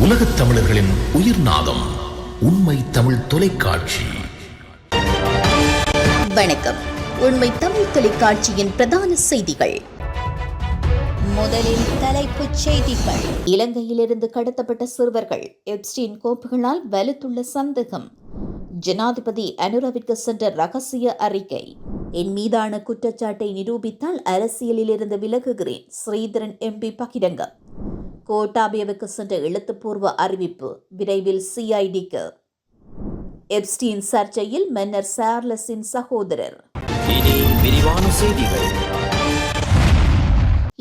உலகத் தமிழர்களின் உயிர் நாதம் உண்மை தமிழ் தொலைக்காட்சி. வணக்கம். உண்மை தமிழ் தொலைக்காட்சியின் பிரதான செய்திகள். முதலில் தலைப்புச் செய்திகள். இலங்கையிலிருந்து கடத்தப்பட்ட சிறுவர்கள் எப்ஸ்டீன் கோப்புகளால் வலுத்துள்ள சந்தேகம். ஜனாதிபதி அனுரவிற்கு சென்ற ரகசிய அறிக்கை. என் மீதான குற்றச்சாட்டை நிரூபித்தால் அரசியலிலிருந்து விலகுகிறேன் ஸ்ரீதரன் எம்பி பகிரங்கம். கோட்டாபயவுக்கு சென்ற எழுத்துப்பூர்வ அறிவிப்பு விரைவில் சிஐடிக்கு. எப்ஸ்டீன் சர்ச்சையில் மன்னர் சார்லஸின் சகோதரர். இனி விரிவான செய்திகள்.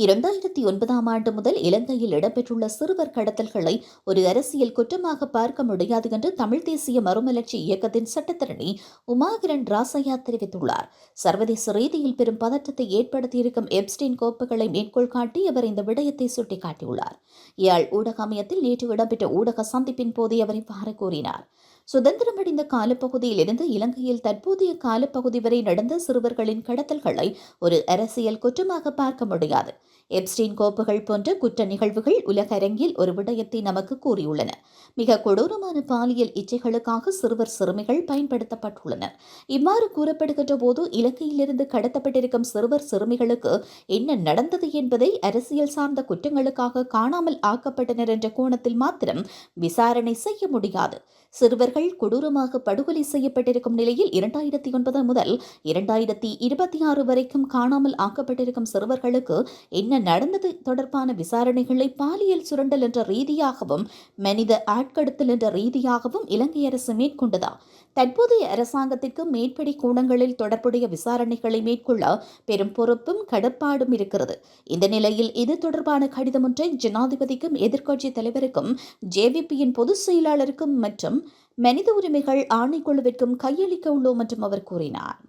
இரண்டாயிரத்தி ஒன்பதாம் ஆண்டு முதல் இலங்கையில் இடம்பெற்றுள்ள சிறுவர் கடத்தல்களை ஒரு அரசியல் குற்றமாக பார்க்க முடியாது என்று தமிழ் தேசிய மறுமலர்ச்சி இயக்கத்தின் சட்டத்தரணி உமாகிரன் ராசையா தெரிவித்துள்ளார். சர்வதேச ரீதியில் பெரும் பதற்றத்தை ஏற்படுத்தியிருக்கும் எப்ஸ்டீன் கோப்புகளை மேற்கோள் காட்டி அவர் இந்த விடயத்தை சுட்டிக்காட்டியுள்ளார். யாழ் ஊடக அமையத்தில் நேற்று இடம்பெற்ற ஊடக சந்திப்பின் போதே அவர் இவ்வாறு கூறினார். சுதந்திரமடைந்த காலப்பகுதியில் இருந்து இலங்கையில் தற்போதைய காலப்பகுதி வரை நடந்த சிறுவர்களின் கடத்தல்களை ஒரு அரசியல் குற்றமாக பார்க்க முடியாது. எப்ஸ்டீன் கோப்புகள் போன்ற குற்ற நிகழ்வுகள் உலக அரங்கில் ஒரு விடயத்தை நமக்கு கூறியுள்ளன. மிக கொடூரமான பாலியல் இச்சைகளுக்காக சிறுவர் சிறுமிகள் பயன்படுத்தப்பட்டுள்ளனர் இவ்வாறு கூறப்படுகின்ற போது இலங்கையிலிருந்து கடத்தப்பட்டிருக்கும் சிறுவர் சிறுமிகளுக்கு என்ன நடந்தது என்பதை அரசியல் சார்ந்த குற்றங்களுக்காக காணாமல் ஆக்கப்பட்டனர் என்ற கோணத்தில் மாத்திரம் விசாரணை செய்ய முடியாது. சிறுவர்கள் கொடூரமாக படுகொலை செய்யப்பட்டிருக்கும் நிலையில் இரண்டாயிரத்தி ஒன்பது முதல் இரண்டாயிரத்தி இருபத்தி ஆறு வரைக்கும் காணாமல் ஆக்கப்பட்டிருக்கும் சிறுவர்களுக்கு என்ன நடந்தது தொடர்பான விசாரணைகளை பாலியல் சுரண்டல் என்ற ரீதியாகவும் மனித ஆட்கடத்தல் என்ற ரீதியாகவும் இலங்கை அரசு மேற்கொண்டதா? தற்போதைய அரசாங்கத்திற்கு மேற்படி கோணங்களில் தொடர்புடைய விசாரணைகளை மேற்கொள்ள பெரும் பொறுப்பும் கடப்பாடும் இருக்கிறது. இந்த நிலையில் இது தொடர்பான கடிதம் ஒன்றை ஜனாதிபதிக்கும் எதிர்க்கட்சி தலைவருக்கும் ஜேவிபியின் பொதுச் செயலாளருக்கும் மற்றும் மனித உரிமைகள் ஆணைக்குழுவிற்கும் கையளிக்க உள்ளோம் என்றும் அவர் கூறினார்.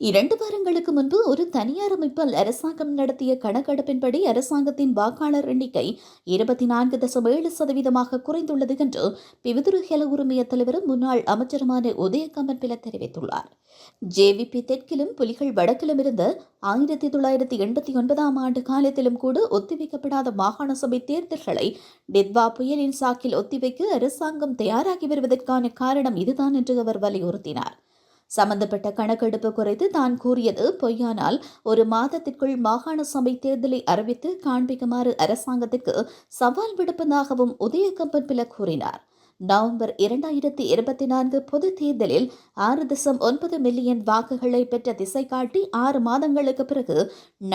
இரண்டு வாரங்களுக்கு முன்பு ஒரு தனியார் அமைப்பால் அரசாங்கம் நடத்திய கணக்கெடுப்பின்படி அரசாங்கத்தின் வாக்காளர் எண்ணிக்கை இருபத்தி நான்கு தசம் ஏழு சதவீதமாக குறைந்துள்ளது என்று பிவிதுரு ஹெல உரிமைய தலைவரும் முன்னாள் அமைச்சருமான உதயகமன் பில தெரிவித்துள்ளார். ஜேவிபி தெற்கிலும் புலிகள் வடக்கிலும் இருந்த ஆயிரத்தி தொள்ளாயிரத்தி எண்பத்தி ஒன்பதாம் ஆண்டு காலத்திலும் கூட ஒத்திவைக்கப்படாத மாகாண சபை தேர்தல்களை டித்வா புயலின் சாக்கில் ஒத்திவைக்க அரசாங்கம் தயாராகி வருவதற்கான காரணம் இதுதான் என்று அவர் வலியுறுத்தினார். சம்பந்தப்பட்ட கணக்கெடுப்பு குறித்து தான் கூறியது. பொய்யானால் ஒரு மாதத்திற்குள் மாகாண சபை தேர்தலை அறிவித்து காண்பிக்குமாறு அரசாங்கத்திற்கு சவால் விடுப்பதாகவும் உதயகம்பன் பில கூறினார். நவம்பர் இரண்டாயிரத்தி இருபத்தி நான்கு பொது தேர்தலில் ஆறு தசம் ஒன்பது மில்லியன் வாக்குகளை பெற்ற திசை காட்டி ஆறு மாதங்களுக்கு பிறகு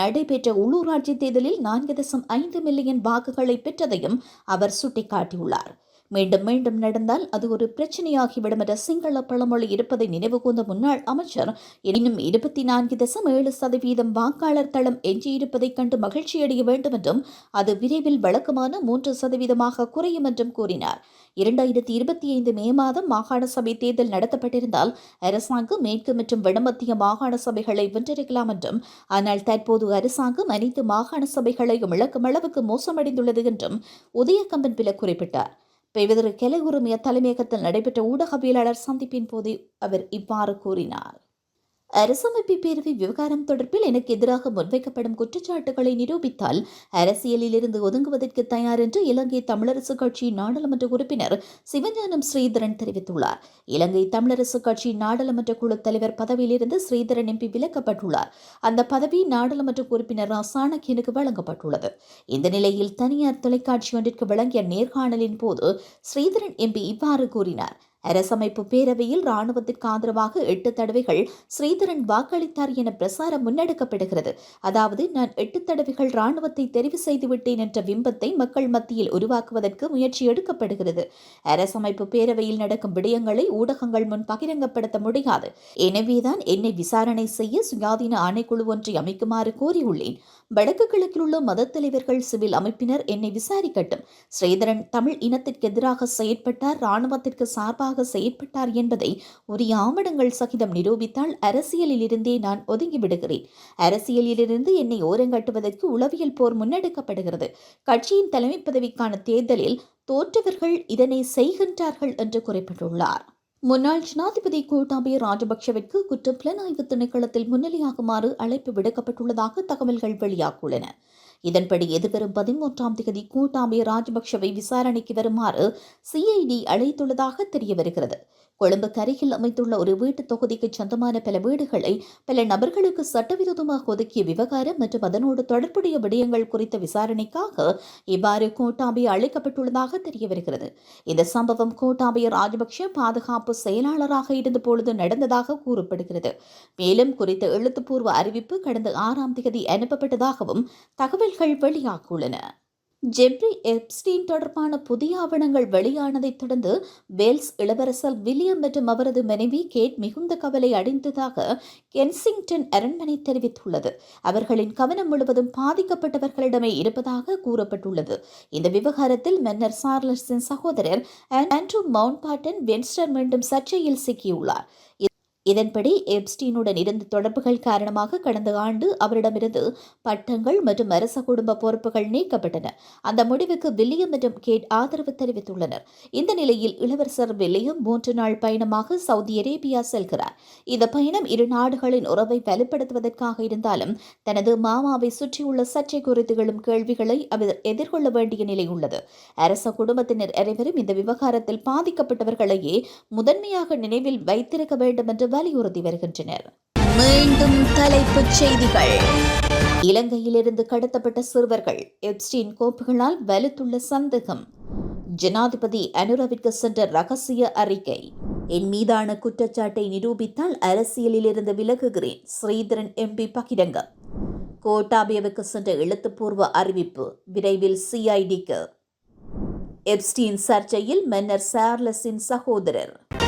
நடைபெற்ற உள்ளூராட்சி தேர்தலில் நான்கு தசம் ஐந்து மில்லியன் வாக்குகளை பெற்றதையும் அவர் சுட்டிக்காட்டியுள்ளார். மீண்டும் மீண்டும் நடந்தால் அது ஒரு பிரச்சனையாகிவிடும் என்ற சிங்கள பழமொழி இருப்பதை நினைவு கூர்ந்த முன்னாள் அமைச்சர் இன்னும் இருபத்தி நான்கு தசம் ஏழு சதவீதம் வாக்காளர் தளம் எஞ்சியிருப்பதைக் கண்டு மகிழ்ச்சியடைய வேண்டும் என்றும் அது விரைவில் வழக்கமான மூன்று சதவீதமாக குறையும் என்றும் கூறினார். இரண்டாயிரத்தி இருபத்தி ஐந்து மே மாதம் மாகாண சபை தேர்தல் நடத்தப்பட்டிருந்தால் அரசாங்கம் மேற்கு மற்றும் வடமத்திய மாகாண சபைகளை வென்றிருக்கலாம் என்றும் ஆனால் தற்போது அரசாங்கம் அனைத்து மாகாண சபைகளையும் இழக்கும் அளவுக்கு மோசமடைந்துள்ளது என்றும் உதயகம்பன் பில குறிப்பிட்டார். பெய்வதற்கு கெலை தலைமையகத்தில் நடைபெற்ற ஊடகவியலாளர் சந்திப்பின் போது அவர் இவ்வாறு கூறினார். அரசமைப்பு பேரவை விவகாரம் தொடர்பில் எனக்கு எதிராக முன்வைக்கப்படும் குற்றச்சாட்டுகளை நிரூபித்தால் அரசியலிலிருந்து ஒதுங்குவதற்கு தயார் என்று இலங்கை தமிழரசு கட்சி நாடாளுமன்ற உறுப்பினர் சிவஞானம் ஸ்ரீதரன் தெரிவித்துள்ளார். இலங்கை தமிழரசு கட்சி நாடாளுமன்ற குழு தலைவர் பதவியிலிருந்து ஸ்ரீதரன் எம்பி விலக்கப்பட்டுள்ளார். அந்த பதவி நாடாளுமன்ற உறுப்பினர் சாணக்கியனுக்கு வழங்கப்பட்டுள்ளது. இந்த நிலையில் தனியார் தொலைக்காட்சி ஒன்றிற்கு வழங்கிய நேர்காணலின் போது ஸ்ரீதரன் எம்பி இவ்வாறு கூறினார். அரசமைப்பு பேரவையில் ராணுவத்திற்கு ஆதரவாக எட்டு தடவைகள் ஸ்ரீதரன் வாக்களித்தார் என பிரசாரம் முன்னெடுக்கப்படுகிறது. அதாவது நான் எட்டு தடவைகள் ராணுவத்தை தெரிவு செய்துவிட்டேன் என்ற பிம்பத்தை மக்கள் மத்தியில் உருவாக்குவதற்கு முயற்சி எடுக்கப்படுகிறது. அரசமைப்பு பேரவையில் நடக்கும் விடயங்களை ஊடகங்கள் முன் பகிரங்கப்படுத்த முடியாது. எனவேதான் என்னை விசாரணை செய்ய சுயாதீன ஆணைக்குழு ஒன்றை அமைக்குமாறு கோரியுள்ளேன். வடக்கு கிழக்கில் உள்ள மத தலைவர்கள் சிவில் அமைப்பினர் என்னை விசாரிக்கட்டும். ஸ்ரீதரன் தமிழ் இனத்திற்கு எதிராக செயற்பட்டார் ராணுவத்திற்கு சார்பாக எதிராக செயற்பட்டார் என்பதை உரிய ஆவணங்கள் சகிதம் நிரூபித்தால் அரசியலிலிருந்தே நான் ஒதுங்கிவிடுகிறேன். அரசியலிலிருந்து என்னை ஓரங்கட்டுவதற்கு உளவியல் போர் முன்னெடுக்கப்படுகிறது. கட்சியின் தலைமை பதவிக்கான தேர்தலில் தோற்றவர்கள் இதனை செய்கின்றார்கள் என்று குறிப்பிட்டுள்ளார். முன்னாள் ஜனாதிபதி கோட்டாபய ராஜபக்ஷவிற்கு குற்ற புலனாய்வு திணைக்களத்தில் முன்னிலையாகுமாறு அழைப்பு விடுக்கப்பட்டுள்ளதாக தகவல்கள் வெளியாகியுள்ளன. இதன்படி எதிர்வரும் பதிமூன்றாம் தேதி கூட்டாமே ராஜபக்ஷவை விசாரணைக்கு வருமாறு சிஐடி அழைத்துள்ளதாக தெரிய வருகிறது கொழும்பு கரையில் அமைத்துள்ள ஒரு வீட்டுத் தொகுதிக்கு சொந்தமான பல வீடுகளை பல நபர்களுக்கு சட்டவிரோதமாக ஒதுக்கிய விவகாரம் மற்றும் அதனோடு தொடர்புடைய விடயங்கள் குறித்த விசாரணைக்காக இவ்வாறு கோட்டாபே அழைக்கப்பட்டுள்ளதாக தெரிய வருகிறது இந்த சம்பவம் கோட்டாபய ராஜபக்ஷ பாதுகாப்பு செயலாளராக இருந்தபொழுது நடந்ததாக கூறப்படுகிறது. மேலும் குறித்த எழுத்துப்பூர்வ அறிவிப்பு கடந்த ஆறாம் தேதி அனுப்பப்பட்டதாகவும் தகவல் தகவல்கள் வெளியாகியுள்ளன. ஜெப்ரி எப்ஸ்டீன் தொடர்பான புதிய ஆவணங்கள் வெளியானதைத் தொடர்ந்து வேல்ஸ் இளவரசர் வில்லியம் மற்றும் அவரது மனைவி கேட் மிகுந்த கவலை அடைந்ததாக கென்சிங்டன் அரண்மனை தெரிவித்துள்ளது. அவர்களின் கவனம் முழுவதும் பாதிக்கப்பட்டவர்களிடமே இருப்பதாக கூறப்பட்டுள்ளது. இந்த விவகாரத்தில் மன்னர் சார்லஸின் சகோதரர் ஆண்ட்ரூ மவுண்ட் பாட்டன் வென்ஸ்டர் மீண்டும் சர்ச்சையில் சிக்கியுள்ளார். இதன்படி எப்ஸ்டீனுடன் இருந்த தொடர்புகள் காரணமாக கடந்த ஆண்டு அவரிடமிருந்து பட்டங்கள் மற்றும் அரச குடும்ப பொறுப்புகள் நீக்கப்பட்டன. அந்த முடிவுக்கு வில்லியம் மற்றும் கேட் ஆதரவு தெரிவித்துள்ளனர். இந்த நிலையில் இளவரசர் வில்லியம் மூன்று நாள் பயணமாக சவுதி அரேபியா செல்கிறார். இந்த பயணம் இரு நாடுகளின் உறவை வலுப்படுத்துவதற்காக இருந்தாலும் தனது மாமாவை சுற்றியுள்ள சர்ச்சை குறித்து எழும் கேள்விகளை அவர் எதிர்கொள்ள வேண்டிய நிலை உள்ளது. அரச குடும்பத்தினர் அனைவரும் இந்த விவகாரத்தில் பாதிக்கப்பட்டவர்களையே முதன்மையாக நினைவில் வைத்திருக்க வேண்டும் என்று வலியுறுத்தி வருகின்றனர். மீண்டும் தலைப்புச் செய்திகள். இலங்கையிலிருந்து கடத்தப்பட்ட சிறுவர்கள் எப்ஸ்டீன் கோப்புகளால் வலுத்துள்ள சந்தேகம். ஜனாதிபதி அனுரவிற்கு சென்ற ரகசிய அறிக்கை. என் மீதான குற்றச்சாட்டை நிரூபித்தால் அரசியலிலிருந்து விலகுகிறேன் ஸ்ரீதரன் எம்பி பகிரங்கம். கோட்டாபயவுக்கு சென்ற எழுத்துப்பூர்வ அறிவிப்பு விரைவில் சிஐடிக்கு எப்ஸ்டீன் சர்ச்சையில் மன்னர் சார்லஸின் சகோதரர்.